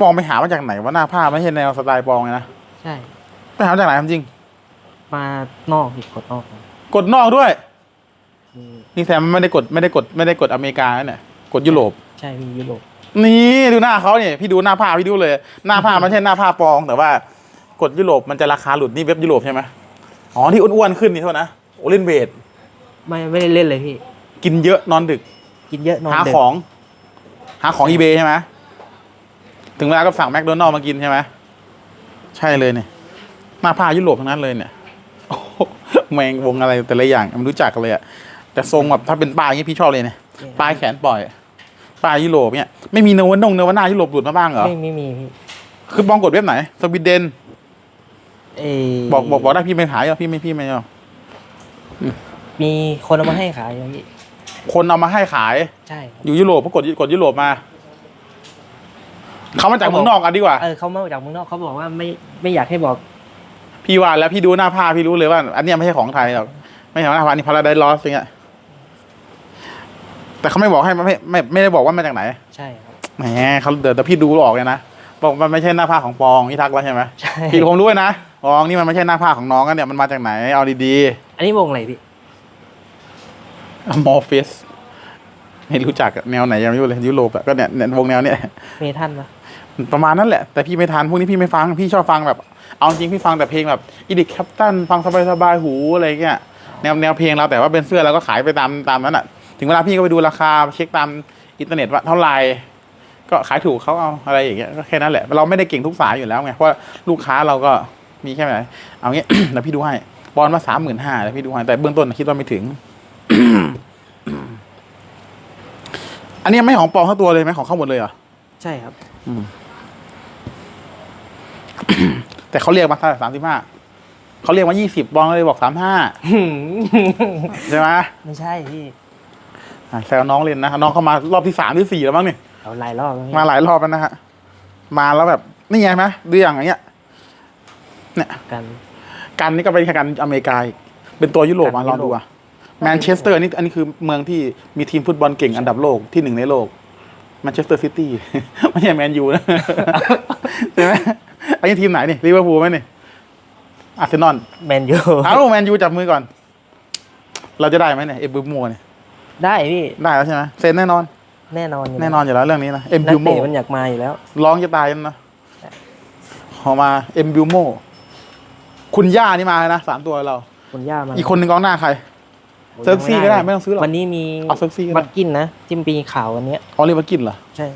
ปองไปหามาจากไหนว่าหน้าผ้าไม่ใช่แนวสไตล์ปองเลยนะใช่ ไปหามาจากไหนจริงมานอกอีกกดนอกนะกดนอกด้วย มีนี่แซมไม่ได้กดไม่ได้กดไม่ได้กดอเมริกาเนี่ยกดยุโรป ใช่มียุโรปนี่ดูหน้าเขาเนี่ยพี่ดูหน้าผ้าพี่ดูเลย หน้าผ้าไม่ใช่หน้าผ้าปองแต่ว่ากดยุโรปมันจะราคาหลุดนี่เว็บยุโรปใช่ไหมอ๋อที่อ้วนๆขึ้นนี่เท่านะโอเล่นเวทไม่ไม่ได้เล่นเลยพี่ กินเยอะนอนดึก กินเยอะนอนหาดึกของ หาของอีเบใช่ไหม ถึงเวลาก็สั่งแมคโดนัลล์มากินใช่ไหมใช่เลยเนี่ยหน้าผ้ายุโรปทั้งนั้นเลยเนี่ยโอ้โหแมงวงอะไรแต่ละอย่างมันรู้จักกันเลยอะแต่ทรงแบบถ้าเป็นปลายอย่างนี้พี่ชอบเลยเนี่ยปลายแขนปล่อยปลายยุโรปเนี่ยไม่มีเนวันนงเนวานายุโรปหลุดมาบ้างเหรอไม่ไม่มีพี่คือปองกดเว็บไหนสวีเดนเอ่อบอกบอกบอกได้พี่ไม่ขายเหรอพี่ไม่พี่ไม่เอามีคนเอามาให้ขายอยู่พี่คนเอามาให้ขาย ใช่ครับอยู่ยุโรปปรากฏกดยุโรปมา เขามาจากเมืองนอกกันดีกว่า เออเขามาจากเมืองนอกเขาบอกว่าไม่ไม่อยากให้บอก พี่ว่าแล้วพี่ดูหน้าผ้าพี่รู้เลยว่า อันเนี้ยไม่ใช่ของไทยหรอก ไม่ใช่ของหน้าผ้านี่พาราไดลอสเงี้ย แต่เขาไม่บอกให้ไม่ไม่ไม่ได้บอกว่ามาจากไหน ใช่ครับ แหมเขาเดี๋ยวแต่พี่ดูออกเลยนะ บอกมันไม่ใช่หน้าผ้าของปองพี่ทักแล้วใช่ไหมใช่ พี่คงรู้นะปองนี่มันไม่ใช่หน้าผ้าของน้องกันเนี่ยมันมาจากไหน เอาดีอันนี้วงอะไรพี่ๆมอร์ฟิส ไม่รู้จักอะแนวไหนยังไม่รู้เลยยุโรปอะก็เนี่ยเนี่ยวงแนวเนี่ยเมทันปะประมาณนั้นแหละ แต่พี่ไม่ทันพวกนี้พี่ไม่ฟังพี่ชอบฟังแบบ เอาจริงพี่ฟังแต่เพลงแบบอีดิคแคปตันฟังสบายๆหูอะไรเงี้ยแนวแนวเพลงเราแต่ว่าเป็นเสื้อเราก็ขายไปตามตามนั้นอะถึงเวลาพี่ก็ไปดูราคาเช็คตามอินเทอร์เน็ตว่าเท่าไหร่ก็ขายถูกเขาเอาอะไรอย่างเงี้ยก็แค่นั้นแหละ เราไม่ได้เก่งทุกสายอยู่แล้วไงเพราะลูกค้าเราก็มีแค่ไหนเอางี้เดี๋ยวพี่ดูให้บอลมาสามหมื่นห้าแล้วพี่ดูให้แต่เบื้องต้นคิดว่าไม่ถึงอั นนี้ไม่ของปลอมทั้งตัวเลยไหมของเข้าหมดเลยเหรอใช่ครับแต่เขาเรียกมาเท่าไหร่สามสิบห้าเขาเรียกมายี่สิบบองเลยบอกสามห้าใช่ไหมไม่ใช่พี่อะแซวน้องเล่นนะน้องเข้ามารอบที่สามที่สี่แล้วมั้งนี่เอาหลายรอบแล้วพี่มาหลายรอบแล้วนะฮะ มาแล้วแบบนี่ไงไหมเรื่องอย่างเงี้ย เนี่ย กัน กันนี่ก็เป็นแค่กันอเมริกาอีกเป็นตัวยุโรปมากันลองดูอะ แมนเชสเตอร์นี่อันนี้คือเมืองที่มีทีมฟุตบอลเก่งอันดับโลกที่หนึ่งในโลกแมนเชสเตอร์ซิตี้ไม่ใช่แมนยูนะใช่ไหมอันนี้ทีมไหนนี่ลิเวอร์พูลไหมนี่อาร์เซนอลแมนยูเอาแมนยูจับมือก่อน เราจะได้ไหมเนี่ยเอ็มบิวโมเนี่ยได้พี่ได้แล้วใช่ไหมเซ็นแน่นอน แน่นอนยู่แน่นอนอยู่แล้วเรื่องนี้นะเอ็มนับิกวโมเตะมันอยากมาอยู่แล้วร้องจะตายนั่นนะพอมาเอ็มบิวโมคุณย่านี่มาเลยนะสามตัวเรา คุณย่ามาอีกคนหนึ่งกองหน้าใคร เซิร์ฟซี่ก็ได้ไม่ต้องซื้อหรอกวันนี้มีเอาเซิร์ฟซี่ก็ได้บัตกินนะที่มีข่าววันเนี้ยออลิเวอร์กินเหรอ ใช่